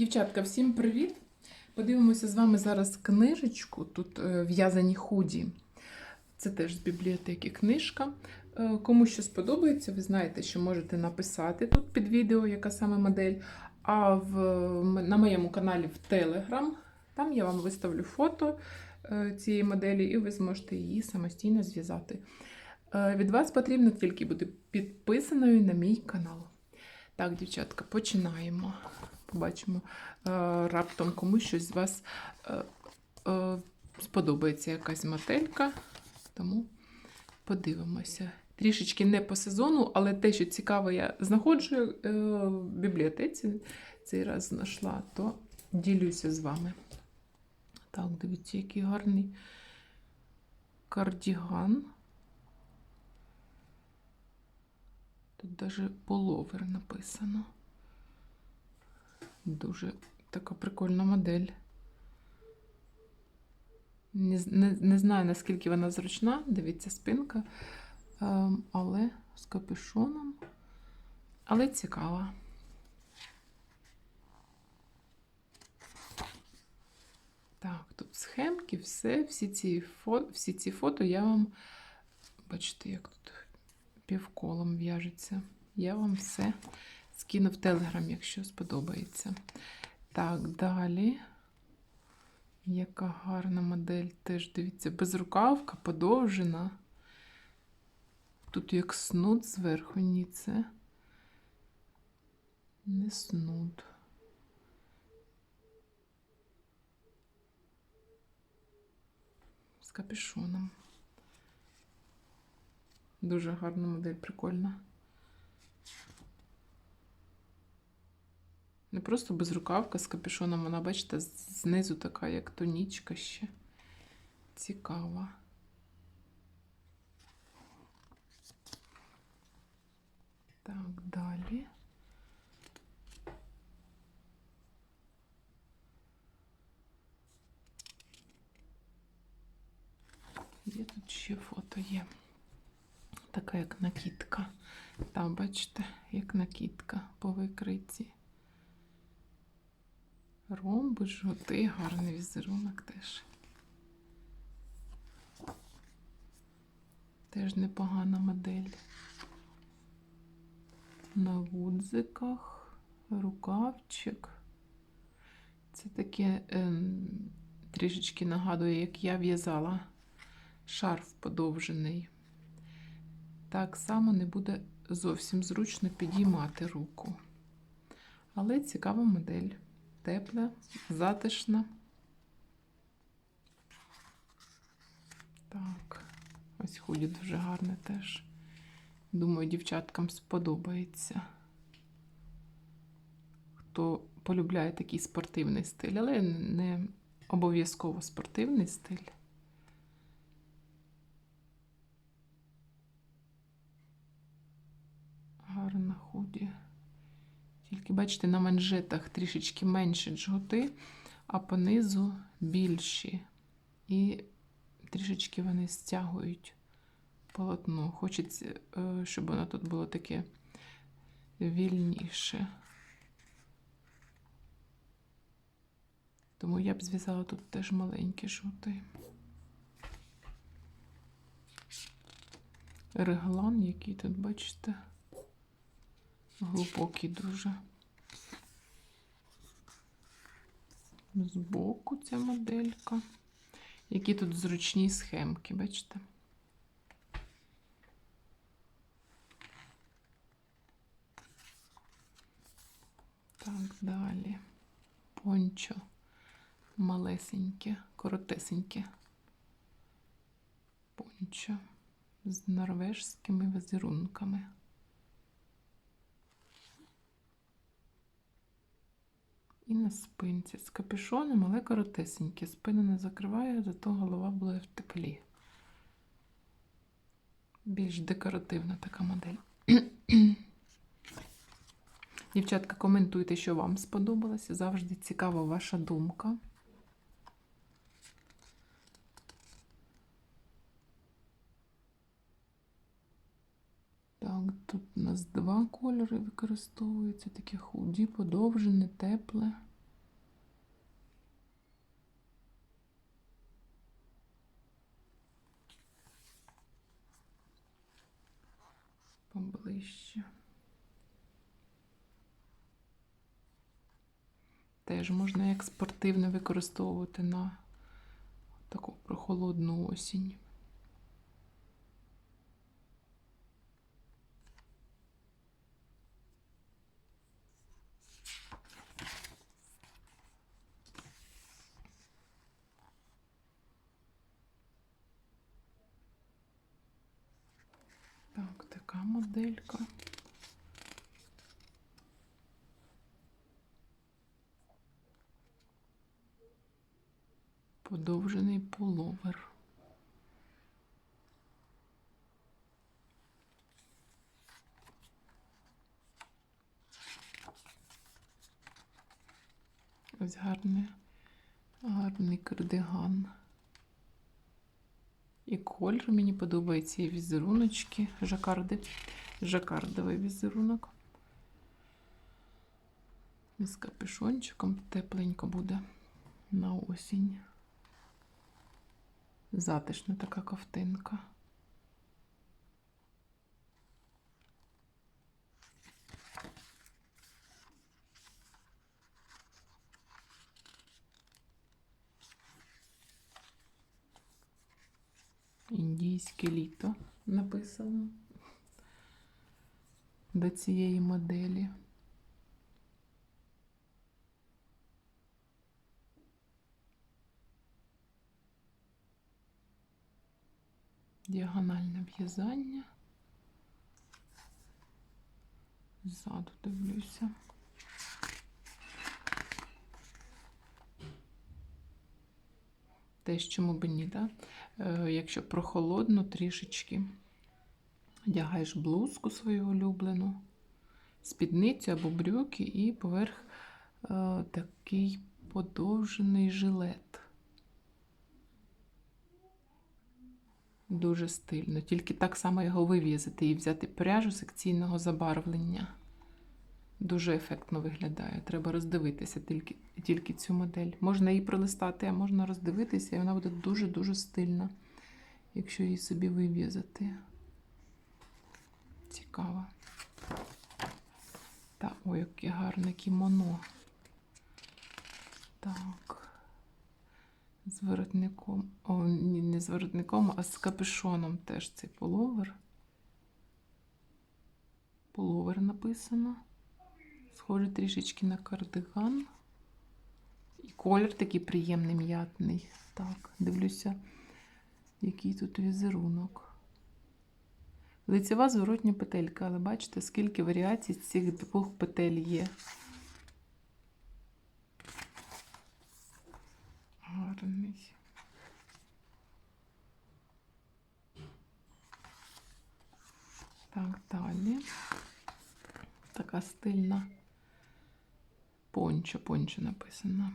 Дівчатка, всім привіт! Подивимося з вами зараз книжечку. Тут е, в'язані худі. Це теж з бібліотеки книжка. Е, Кому що сподобається, ви знаєте, що можете написати тут під відео, яка саме модель. А в, на моєму каналі в Telegram, там я вам виставлю фото е, цієї моделі, і ви зможете її самостійно зв'язати. Від вас потрібно тільки бути підписаною на мій канал. Так, дівчатка, починаємо. Побачимо е, раптом комусь щось з вас е, е, сподобається якась моделька. Тому подивимося. Трішечки не по сезону, але те, що цікаве, я знаходжу в бібліотеці, цей раз знайшла, то ділюся з вами. Так, дивіться, який гарний кардіган. Тут навіть половер написано. Дуже така прикольна модель. Не, не, не знаю, наскільки вона зручна, дивіться, спинка, ем, але з капюшоном. Але цікава. Так, тут схемки, все, всі ці, фо, всі ці фото я вам. Бачите, як тут півколом в'яжеться. Я вам все скину в Телеграм, якщо сподобається. Так, далі. Яка гарна модель. Теж дивіться, безрукавка, подовжена. Тут як снуд зверху, ні, це не снуд. З капюшоном. Дуже гарна модель, прикольна. Не просто безрукавка з капюшоном, вона, бачите, знизу така, як тонічка ще. Цікава. Так, далі. Є тут ще фото є. Така як накидка. Там, бачите, як накидка по викриті. Ромби, жовтий, гарний візерунок теж. Теж непогана модель. На гудзиках, рукавчик. Це таке ем, трішечки нагадує, як я в'язала шарф подовжений. Так само не буде зовсім зручно підіймати руку. Але цікава модель. Тепла, затишна. Так, ось худі дуже гарне теж. Думаю, дівчаткам сподобається. Хто полюбляє такий спортивний стиль, але не обов'язково спортивний стиль. Гарна худі. Тільки, бачите, на манжетах трішечки менше джгути, а понизу більші. І трішечки вони стягують полотно. Хочеться, е, щоб воно тут було таке вільніше. Тому я б зв'язала тут теж маленький жовтий. Реглан, який тут, бачите, глибокий дуже. Збоку ця моделька. Які тут зручні схемки, бачите? Так, далі. Пончо. Малесеньке, коротесеньке. Пончо з норвежськими візерунками. І на спинці з капюшоном, але коротесенькі. Спину не закриває, зато голова буде в теплі. Більш декоративна така модель. Дівчатка, коментуйте, що вам сподобалося. Завжди цікава ваша думка. Тут у нас два кольори використовуються, таке худі, подовжене, тепле. Поближче. Теж можна як спортивне використовувати на таку прохолодну осінь. Моделька. Подовжений пуловер. Ось гарний, гарний кардиган. І кольор мені подобається, і візеруночки, жакарди, жакардовий візерунок. З капюшончиком тепленько буде на осінь. Затишна така ковтинка. Індійське літо написано до цієї моделі. Діагональне в'язання. Ззаду дивлюся. Теж чому б ні, да? Е, якщо прохолодно трішечки одягаєш блузку свою улюблену, спідницю або брюки, і поверх е, такий подовжений жилет. Дуже стильно. Тільки так само його вив'язати і взяти пряжу секційного забарвлення. Дуже ефектно виглядає. Треба роздивитися тільки тільки цю модель. Можна її пролистати, а можна роздивитися, і вона буде дуже-дуже стильна, якщо її собі вив'язати. Цікаво. Та, ой, яке гарне кімоно. Так. З воротником. О, ні, не з воротником, а з капюшоном теж цей пуловер. Пуловер написано. Схоже трішечки на кардиган. І колір такий приємний м'ятний. Так, дивлюся, який тут візерунок. Лицева зворотня петелька, але бачите, скільки варіацій цих двох петель є. Гарний. Так, далі. Така стильна пончо, пончо написано.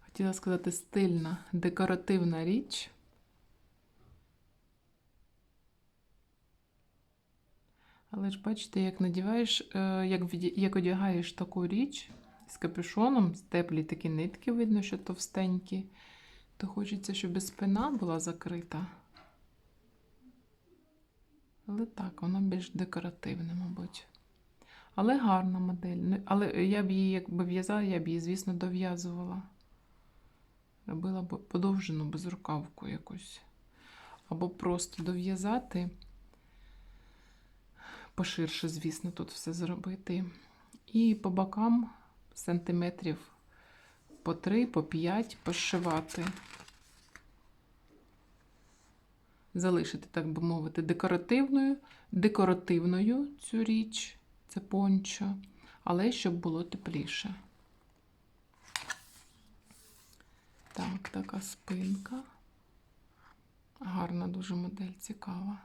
Хотіла сказати стильна декоративна річ. Але ж бачите, як надіваєш, е, як, як одягаєш таку річ з капюшоном, з теплі такі нитки, видно, що товстенькі, то хочеться, щоб спина була закрита. Але так, вона більш декоративна, мабуть. Але гарна модель. Ну, Але я б її, якби в'язала, я б її, звісно, дов'язувала. Робила б подовжену безрукавку якусь. Або просто дов'язати, поширше, звісно, тут все зробити. І по бокам сантиметрів по 3, по 5 пошивати. Залишити, так би мовити, декоративною, декоративною цю річ це пончо, але щоб було тепліше. Так, така спинка. Гарна дуже модель, цікава.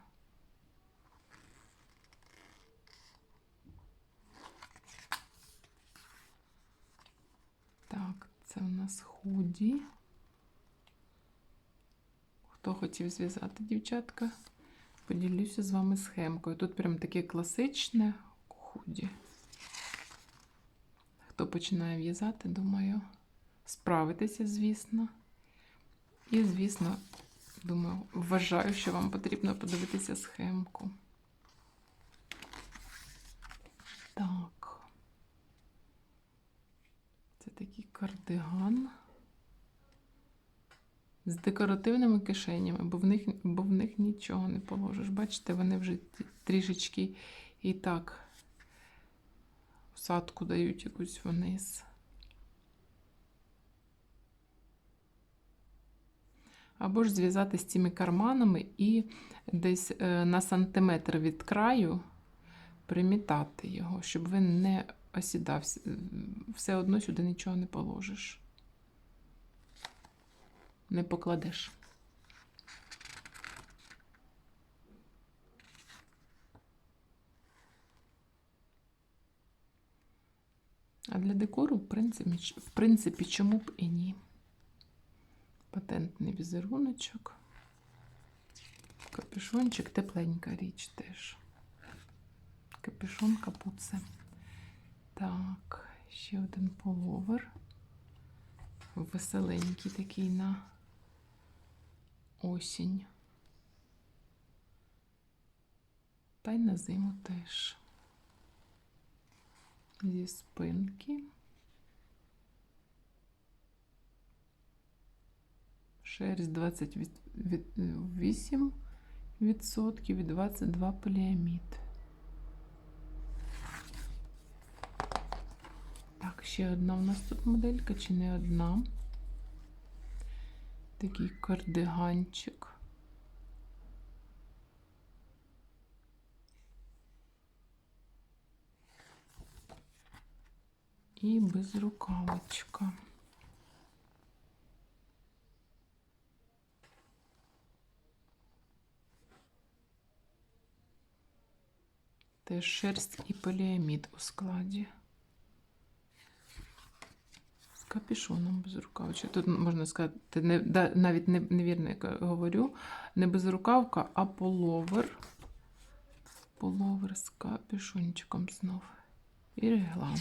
Так, це у нас худі. Хто хотів зв'язати, дівчатка, поділюся з вами схемкою. Тут прям таке класичне худі. Хто починає в'язати, думаю, справитися, звісно. І, звісно, думаю, вважаю, що вам потрібно подивитися схемку. Так. Це такий кардиган. З декоративними кишенями, бо в них, бо в них нічого не положиш. Бачите, вони вже трішечки і так всадку дають якусь вниз. Або ж зв'язати з цими карманами і десь е, на сантиметр від краю примітати його, щоб він не осідався. Все одно сюди нічого не положиш. Не покладеш. А для декору, в принципі, в принципі, чому б і ні. Патентний візеруночок. Капюшончик, тепленька річ теж. Капюшон капуце. Так, ще один половер. Веселенький такий на осінь. Та й на зиму теж. Зі спинки. Шерсть 28 відсотків і 22 поліамід. Так, ще одна у нас тут моделька, чи не одна. Такий кардиганчик. І безрукавочка. Теж шерсть і поліамід у складі. З капюшоном без рукавича. Тут можна сказати, не, навіть не, невірно, як говорю, не безрукавка, а половер. Половер з капюшончиком знов. І реглан.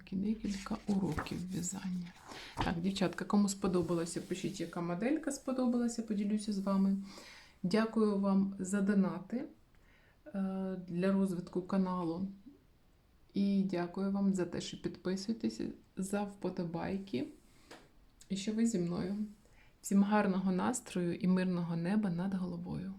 Так, і декілька уроків в'язання. Так, дівчатка, кому сподобалося, пишіть, яка моделька сподобалася, поділюся з вами. Дякую вам за донати е, для розвитку каналу. І дякую вам за те, що підписуєтеся, за вподобайки. І що ви зі мною. Всім гарного настрою і мирного неба над головою.